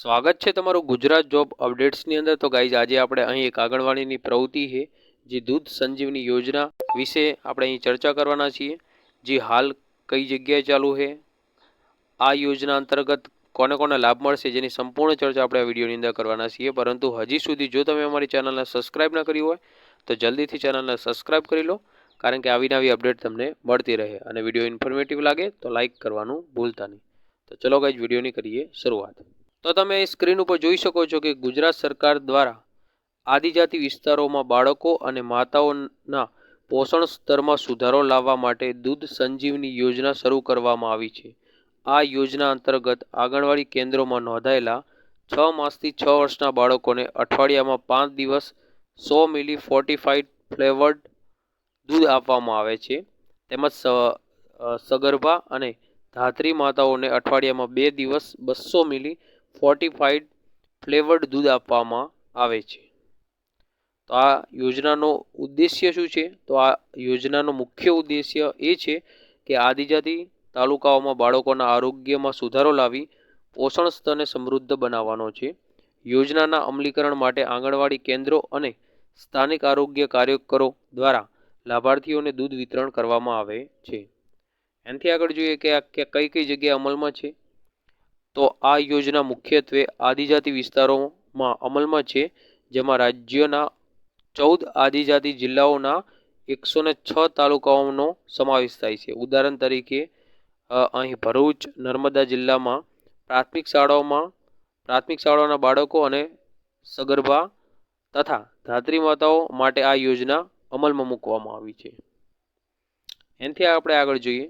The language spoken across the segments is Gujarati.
સ્વાગત છે તમારું ગુજરાત જોબ અપડેટ્સની અંદર. તો ગાઈઝ આજે આપણે અહીં એક આંગણવાડીની પ્રવૃત્તિ છે, જે દૂધ સંજીવની યોજના વિશે આપણે અહીં ચર્ચા કરવાના છીએ, જે હાલ કઈ જગ્યાએ ચાલુ છે, આ યોજના અંતર્ગત કોને કોને લાભ મળશે જેની સંપૂર્ણ ચર્ચા આપણે આ વિડીયોની અંદર કરવાના છીએ. પરંતુ હજી સુધી જો તમે અમારી ચેનલને સબસ્ક્રાઇબ ન કરી હોય, તો જલ્દીથી ચેનલને સબસ્ક્રાઇબ કરી લો, કારણ કે આવી નવી અપડેટ તમને મળતી રહે અને વીડિયો ઇન્ફોર્મેટિવ લાગે તો લાઇક કરવાનું ભૂલતા નહીં. તો ચલો ગાઈઝ વિડીયોની કરીએ શરૂઆત. તો તમે સ્ક્રીન ઉપર જોઈ શકો છો કે ગુજરાત સરકાર દ્વારા આદિજાતિ વિસ્તારોમાં બાળકો અને માતાઓના પોષણ સ્તરમાં સુધારો લાવવા માટે દૂધ સંજીવની યોજના શરૂ કરવામાં આવી છે. આ યોજના અંતર્ગત આંગણવાડી કેન્દ્રોમાં નોંધાયેલા છ માસથી છ વર્ષના બાળકોને અઠવાડિયામાં પાંચ દિવસ સો મિલી ફોર્ટિફાઈડ ફ્લેવર્ડ દૂધ આપવામાં આવે છે. તેમજ સગર્ભા અને ધાત્રી માતાઓને અઠવાડિયામાં બે દિવસ બસો મિલી ફોર્ટિફાઈડ ફ્લેવર્ડ દૂધ આપવામાં આવે છે. તો આ યોજનાનો ઉદ્દેશ્ય શું છે? તો આ યોજનાનો મુખ્ય ઉદ્દેશ્ય એ છે કે આદિજાતિ તાલુકાઓમાં બાળકોના આરોગ્યમાં સુધારો લાવી પોષણ સ્તરને સમૃદ્ધ બનાવવાનો છે. યોજનાના અમલીકરણ માટે આંગણવાડી કેન્દ્રો અને સ્થાનિક આરોગ્ય કાર્યકરો દ્વારા લાભાર્થીઓને દૂધ વિતરણ કરવામાં આવે છે. એનાથી આગળ જોઈએ કે આ કઈ કઈ જગ્યાએ અમલમાં છે? તો આ યોજના મુખ્યત્વે આદિજાતિ વિસ્તારોમાં અમલમાં છે, જેમાં રાજ્યના ચૌદ આદિજાતિ જિલ્લાઓના એકસો ને છ તાલુકાઓનો સમાવેશ થાય છે. ઉદાહરણ તરીકે અહીં ભરૂચ, નર્મદા જિલ્લામાં પ્રાથમિક શાળાઓમાં, પ્રાથમિક શાળાઓના બાળકો અને સગર્ભા તથા ધાત્રી માતાઓ માટે આ યોજના અમલમાં મૂકવામાં આવી છે. એનાથી આપણે આગળ જોઈએ.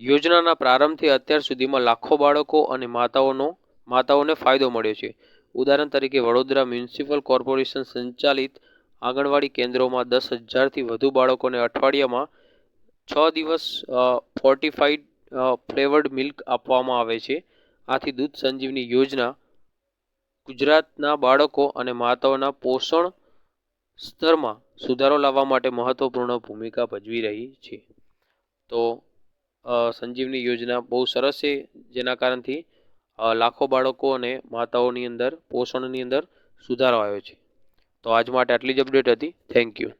યોજનાના પ્રારંભથી અત્યાર સુધીમાં લાખો બાળકો અને માતાઓનો, માતાઓને ફાયદો મળ્યો છે. ઉદાહરણ તરીકે, વડોદરા મ્યુનિસિપલ કોર્પોરેશન સંચાલિત આંગણવાડી કેન્દ્રોમાં દસ હજારથી વધુ બાળકોને અઠવાડિયામાં છ દિવસ ફોર્ટિફાઈડ ફ્લેવર્ડ મિલ્ક આપવામાં આવે છે. આથી દૂધ સંજીવની યોજના ગુજરાતના બાળકો અને માતાઓના પોષણ સ્તરમાં સુધારો લાવવા માટે મહત્વપૂર્ણ ભૂમિકા ભજવી રહી છે. તો સંજીવની યોજના બહુ સરસ છે, જેના કારણથી લાખો બાળકો અને માતાઓની અંદર, પોષણની અંદર સુધારો આવ્યો છે. તો આજ માટે આટલી જ અપડેટ હતી. Thank you